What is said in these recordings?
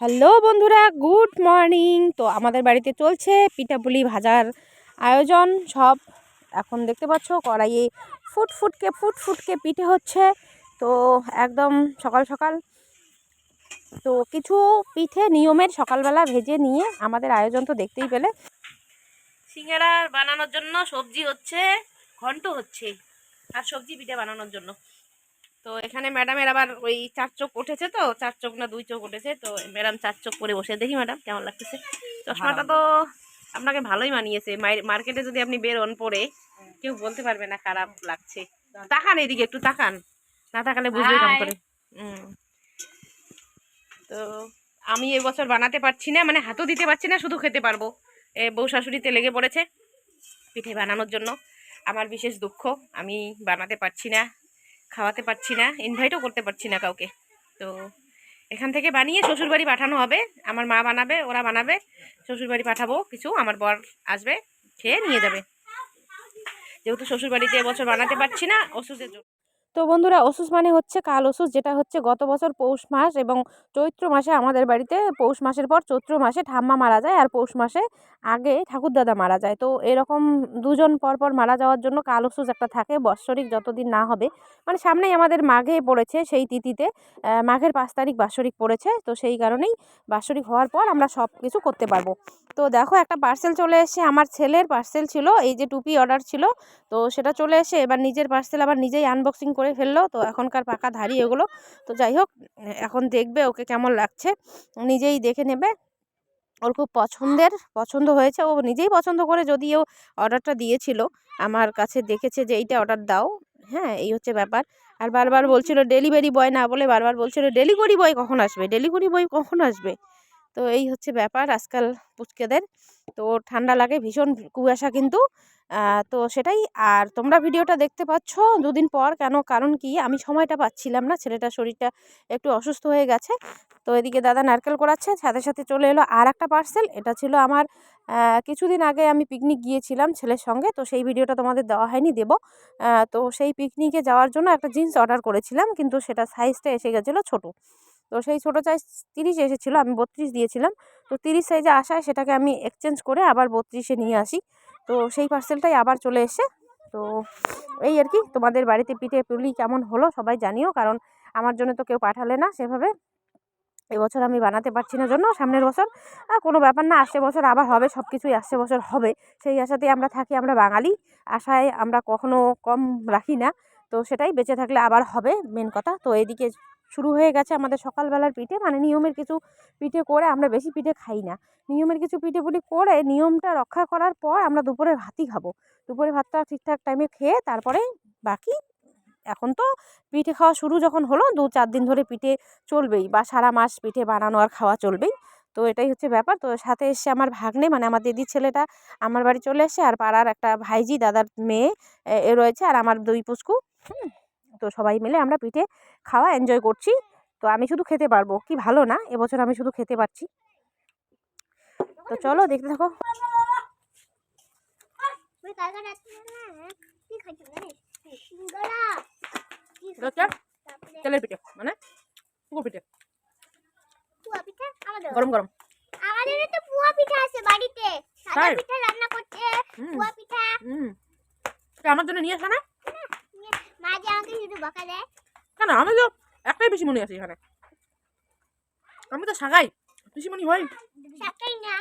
Hello বন্ধুরা, good morning. তো আমাদের বাড়িতে চলছে পিঠাপুলি ভাজার আয়োজন। সব এখন দেখতে পাচ্ছ, কড়াইয়ে ফুট ফুটকে ফুট ফুটকে পিঠে হচ্ছে। তো একদম সকাল সকাল। তো কিছু পিঠে নিয়মের সকালবেলা ভেজে নিয়ে আমাদের আয়োজন তো দেখতেই পেলে। সিঙ্গারা বানানোর জন্য সবজি হচ্ছে, ঘন্ট হচ্ছে, আর সবজি পিঠে বানানোর জন্য। তো এখানে ম্যাডামের আবার ওই চার চোখ উঠেছে তো চার চোখ না দুই চোখ উঠেছে। তো ম্যাডাম চার চোখ পরে বসে দেখি ম্যাডাম কেমন লাগতেছে। চশমাটা তো আপনাকে ভালোই মানিয়েছে। মার্কেটে যদি আপনি বেরোন পরে কেউ বলতে পারবে না খারাপ লাগছে। তাকান এদিকে একটু তাকান। না তাকালে বুঝবে কেমন করে। তো আমি এবছর বানাতে পারছি না মানে হাতও দিতে পারছি না শুধু খেতে পারব। এ বউ শাশুড়িতে লেগে পড়েছে পিঠে বানানোর জন্য। আমার বিশেষ দুঃখ আমি বানাতে পারছি না। খাওয়াতে পারছি না ইনভাইটও করতে পারছি না কাউকে। তো এখান থেকে বানিয়ে শ্বশুরবাড়ি পাঠানো হবে, আমার মা বানাবে, ওরা বানাবে, শ্বশুরবাড়ি পাঠাবো, কিছু আমার বর আসবে, খেয়ে নিয়ে যাবে। যেহেতু শ্বশুরবাড়িতে এবছর বানাতে পারছি না, ওষুধের জন্য। তো বন্ধুরা ওষুধ মানে হচ্ছে কাল ওষুধ, যেটা হচ্ছে গত বছর পৌষ মাস এবং চৈত্র মাসে আমাদের বাড়িতে পৌষ মাসের পর চৈত্র মাসে ঠাম্মা মারা যায় আর পৌষ মাসে আগে ঠাকুরদাদা মারা যায়। তো এরকম দুজন পর পর মারা যাওয়ার জন্য কাল ওষুধ একটা থাকে, বাৎসরিক যতদিন না হবে। মানে সামনেই আমাদের মাঘে পড়েছে সেই তিথিতে মাঘের পাঁচ তারিখ বাৎসরিক পড়েছে। তো সেই কারণেই বাৎসরিক হওয়ার পর আমরা সব কিছু করতে পারব। তো দেখো একটা পার্সেল চলে এসে আমার ছেলের পার্সেল ছিল, এই যে টুপি অর্ডার ছিল। তো সেটা চলে এসে এবার নিজের পার্সেল আবার নিজেই আনবক্সিং করে ফেলল। তো এখনকার পাকা ধারি এগুলো। তো যাই হোক, এখন দেখবে ওকে কেমন লাগছে। নিজেই দেখে নেবে। ওর খুব পছন্দের, পছন্দ হয়েছে। ও নিজেই পছন্দ করে যদিও অর্ডারটা দিয়েছিল। আমার কাছে দেখেছে যে এইটা অর্ডার দাও। হ্যাঁ এই হচ্ছে ব্যাপার। আর বারবার বলছিল ডেলিভারি বয় না বলে বারবার বলছিল ডেলিভারি বয় কখন আসবে? ডেলিভারি বয় কখন আসবে? তো এই হচ্ছে ব্যাপার আজকাল পুচকেদের। তো ঠান্ডা লাগে ভীষণ কুয়াশা কিন্তু। তো সেটাই। আর তোমরা ভিডিওটা দেখতে পাচ্ছ, দুদিন পর কেন, কারণ কি? আমি সময়টা পাচ্ছিলাম না, ছেলেটার শরীরটা একটু অসুস্থ হয়ে গেছে। তো এদিকে দাদা নারকেল করাচ্ছে সাথে সাথে চলে এলো আর একটা পার্সেল। এটা ছিল আমার কিছুদিন আগে আমি পিকনিক গিয়েছিলাম ছেলের সঙ্গে, তো সেই ভিডিওটা তোমাদের দেওয়া হয়নি, দেব। তো সেই পিকনিকে যাওয়ার জন্য একটা জিন্স অর্ডার করেছিলাম, কিন্তু সেটা সাইজটা এসে গেছিল ছোটো। তো সেই ছোটো সাইজ তিরিশ এসেছিল, আমি বত্রিশ দিয়েছিলাম। তো তিরিশ সাইজে আসায় সেটাকে আমি এক্সচেঞ্জ করে আবার বত্রিশে নিয়ে আসি। তো সেই পার্সেলটাই আবার চলে এসে তো এই আর কি, তোমাদের বাড়িতে পিঠে পুলি কেমন হলো সবাই জানিও, কারণ আমার জন্য তো কেউ পাঠালে না সেভাবে। এবছর আমি বানাতে পারছি না জন্য, সামনের বছর। কোনো ব্যাপার না, আসছে বছর আবার হবে সব কিছুই আসছে বছর হবে। সেই আশাতেই আমরা থাকি, আমরা বাঙালি। আশায় আমরা কখনো কম রাখি না। তো সেটাই বেঁচে থাকলে আবার হবে মেন কথা। তো এদিকে শুরু হয়ে গেছে আমাদের সকালবেলার পিঠে। মানে নিয়মের কিছু পিঠে করে আমরা বেশি পিঠে খাই না। নিয়মের কিছু পিঠেপুলি করে নিয়মটা রক্ষা করার পর আমরা দুপুরের ভাতই খাব। দুপুরের ভাতটা ঠিকঠাক টাইমে খেয়ে তারপরে বাকি এখন তো পিঠে খাওয়া শুরু যখন হলো, দু চার দিন ধরে পিঠে চলবেই বা সারা মাস পিঠে বানানো আর খাওয়া চলবেই। তো এটাই হচ্ছে ব্যাপার। তো সাথে এসে আমার ভাগ্নে মানে আমার দিদির ছেলেটা। আমার বাড়ি চলে এসে আর পাড়ার একটা ভাইজি, দাদার মেয়ে এ রয়েছে আর আমার দুই পুচকু হুম। তো সবাই মিলে আমরা পিঠে খাওয়া এনজয় করছি। তো আমি শুধু খেতে পারব কি ভালো না? এবছর আমি শুধু খেতে পারছি। তো চলো দেখতে থাকো। তেলের পিঠে মানে পুকুর পিঠে। গরম গরম। আমাদের তো পুয়া পিঠা আছে বাড়িতে। সাদা পিঠা রান্না করছে পুয়া পিঠা। হুম। আমার জন্য নিয়ে আসা না? মা যে আমাকে শুধু বকা দেয়। কেন আমি তো একটাই পিসিমণি আছি এখানে। আমি তো শাখাই পিসিমণি হই। না।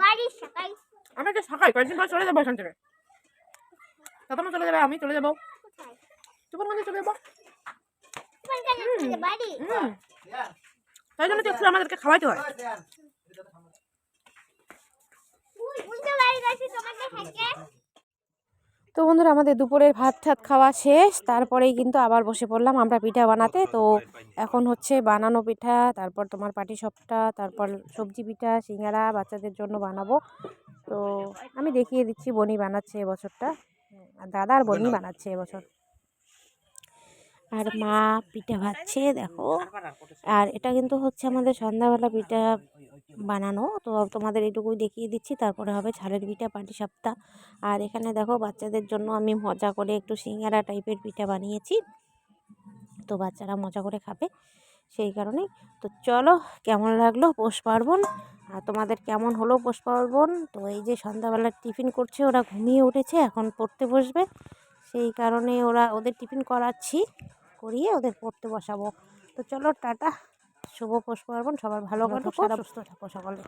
বাড়ি শাকাই আমি একটা শাখাই কয়েকদিন পর চলে যাব এখান থেকে। তখন চলে যাবে আমি চলে যাব। তোমার মধ্যে চলে যাব। হুম তাই জন্য তো আমাদেরকে খাওয়াইতে হয়। বাড়ি গেছে তোমাকে থাকে তো বন্ধুরা আমাদের দুপুরের ভাত ঠাত খাওয়া শেষ। তারপরেই কিন্তু আবার বসে পড়লাম আমরা পিঠা বানাতে। তো এখন হচ্ছে বানানো পিঠা তারপর তোমার পাটি সপটা তারপর সবজি পিঠা সিঙ্গারা বাচ্চাদের জন্য বানাবো। তো আমি দেখিয়ে দিচ্ছি বনি বানাচ্ছে এবছরটা। আর দাদা আর বনি বানাচ্ছে এবছর। আর মা পিঠা ভাজছে দেখো। আর এটা কিন্তু হচ্ছে আমাদের সন্ধ্যাবেলা পিঠা বানানো। তো তোমাদের এটুকুই দেখিয়ে দিচ্ছি। তারপরে হবে ঝালের পিঠা পাটি সাপ্তাহ আর এখানে দেখো বাচ্চাদের জন্য আমি মজা করে একটু সিঙ্গারা টাইপের পিঠা বানিয়েছি। তো বাচ্চারা মজা করে খাবে সেই কারণেই। তো চলো কেমন লাগল পোষ পার্বণ? আর তোমাদের কেমন হলো পোষ পার্বণ? তো এই যে সন্ধ্যাবেলার টিফিন করছে ওরা ঘুমিয়ে উঠেছে এখন পড়তে বসবে। সেই কারণে ওরা ওদের টিফিন করাচ্ছি। করিয়ে ওদের পড়তে বসাবো। তো চলো টাটা শুভ পুষ্প সবার ভালো কাটুক সুস্থ থাকো সকলে।